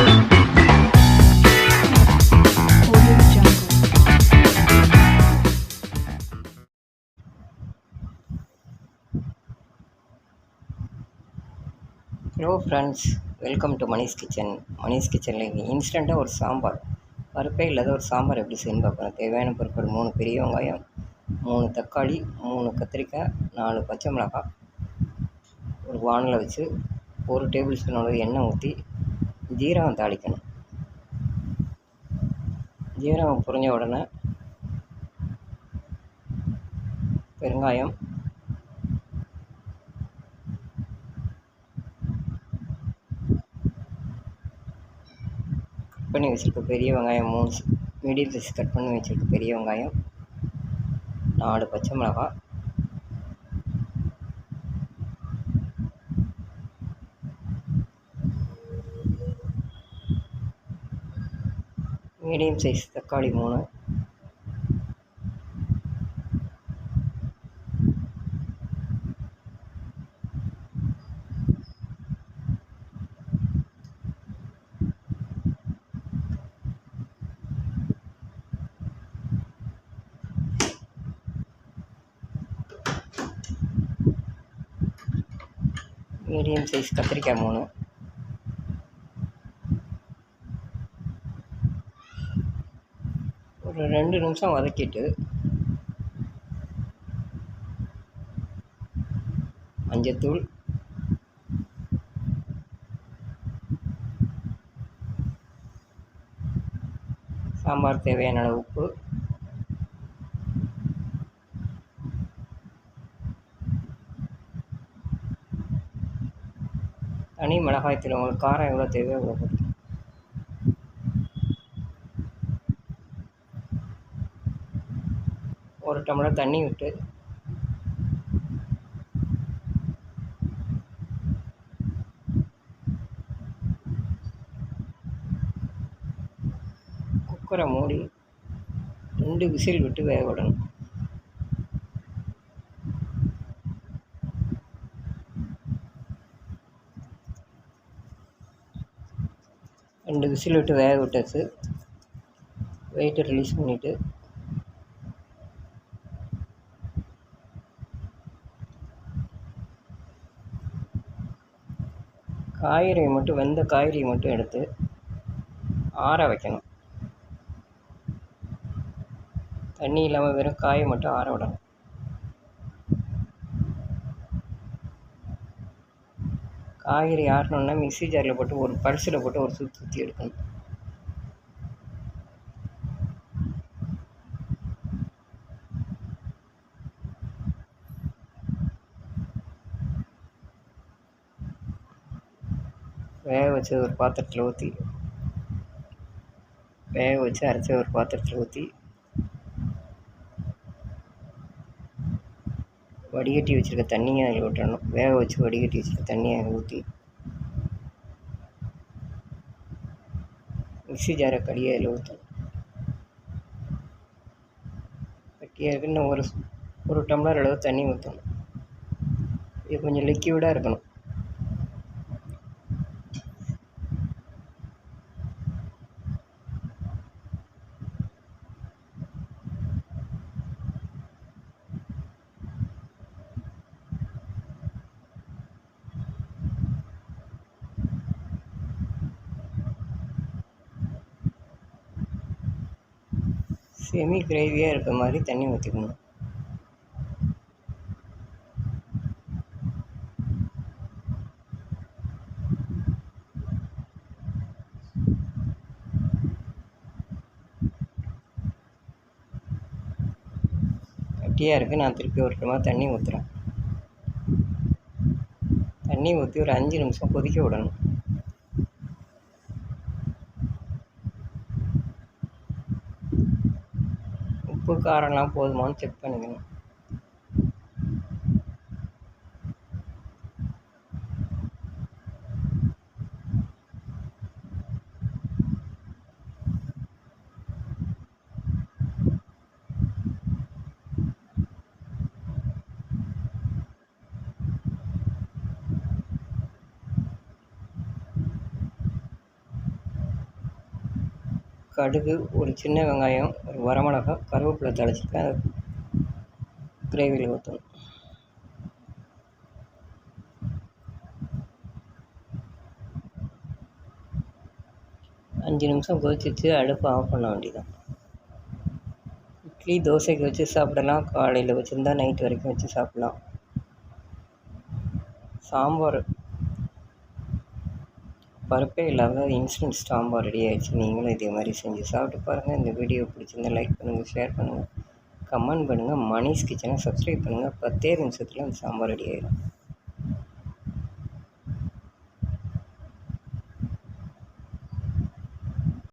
Hello friends welcome to Manish kitchen Manish கிச்சனில் இன்ஸ்டண்ட்டாக ஒரு சாம்பார். பருப்பே இல்லாத ஒரு சாம்பார் எப்படி செய்யணும் பார்க்கணும். தேவையான பொருட்கள் மூணு பெரிய வெங்காயம் மூணு தக்காளி மூணு கத்திரிக்காய் நாலு பச்சை மிளகாய் ஒரு வானில் வச்சு ஒரு டேபிள் ஸ்பூன் அளவு எண்ணெய் ஊற்றி ஜீரகம் தாளிக்கணும். ஜீரகம் புரிஞ்ச உடனே பெருங்காயம் கட் பண்ணி வச்சுருக்க பெரிய வெங்காயம் மூணு மீடியம் சைஸ் கட் பண்ணி வச்சுருக்க பெரிய வெங்காயம் நாலு பச்சை மிளகாய் மீடியம் சைஸ் தக்காளி மூணு மீடியம் சைஸ் கத்திரிக்காய் மூணு ரெண்டு நிமிஷம் வதக்கிட்டு மஞ்சத்தூள் சாம்பார் தேவையான உப்பு தனி மிளகாய்த்தூள் உங்களுக்கு காரம் எவ்வளோ தேவையோ அவ்வளோ ஒரு டம்ளர் தண்ணி விட்டு குக்கரை மூடி ரெண்டு விசில் விட்டு வேக விடணும். ரெண்டு விசில் விட்டு வேக விட்டாச்சு. வெயிட்டை ரிலீஸ் பண்ணிவிட்டு காய்கறியை மட்டும் வெந்த காய்கறியை மட்டும் எடுத்து ஆற வைக்கணும். தண்ணி இல்லாமல் வெறும் காயை மட்டும் ஆற விடணும். காய்கறி ஆறணுன்னா மிக்சி ஜாரில் போட்டு ஒரு பரிசில் போட்டு ஒரு சுற்றி சுற்றி எடுக்கணும். வேக வச்சு ஒரு பாத்திரத்தில் ஊற்றி வேக வச்சு அரைச்சி ஒரு பாத்திரத்தில் ஊற்றி வடிகட்டி வச்சுருக்க தண்ணியை அதில் விட்டுறணும் வேக வச்சு வடிகட்டி வச்சுருக்க தண்ணியை அதில் ஊற்றி மிக்சி ஜாரை கடியை அதில் ஊற்றணும் கட்டியாக இருக்கு இன்னும் ஒரு ஒரு டம்ளர் அளவு தண்ணி ஊற்றணும் இது கொஞ்சம் லிக்யூடாக இருக்கணும். செமி கிரேவியாக இருக்க மாதிரி தண்ணி ஊற்றிக்கணும் கட்டியாக இருக்குது நான் திருப்பி ஒரு டம்ளர் தண்ணி ஊற்றுறேன் தண்ணி ஊற்றி ஒரு அஞ்சு நிமிஷம் கொதிக்க விடணும். உப்பு காரம்லாம் போதுமான்னு செக் பண்ணிக்கணும். கடுகு ஒரு சின்ன வெங்காயம் ஒரு வரமிளகா கருவேப்பிலை தழைச்சிருக்கேன் அதை கிரேவியில் ஊற்றணும் அஞ்சு நிமிஷம் கொதிச்சிச்சு அடுப்பு ஆஃப் பண்ண வேண்டியதான் இட்லி தோசைக்கு வச்சு சாப்பிடலாம். காலையில் வச்சுருந்தா நைட் வரைக்கும் வச்சு சாப்பிட்லாம். சாம்பார் பருப்பே இல்லாத இன்ஸ்டன்ட் சாம்பார் ரெடி ஆகிடுச்சு நீங்களும் இதே மாதிரி செஞ்சு சாப்பிட்டு பாருங்கள் இந்த வீடியோ பிடிச்சிருந்தா லைக் பண்ணுங்கள் ஷேர் பண்ணுங்கள் கமெண்ட் பண்ணுங்கள் மணிஸ் கிச்சனை சப்ஸ்கிரைப் பண்ணுங்கள் பத்தே நிமிஷத்தில் அந்த சாம்பார் ரெடி ஆகிடும்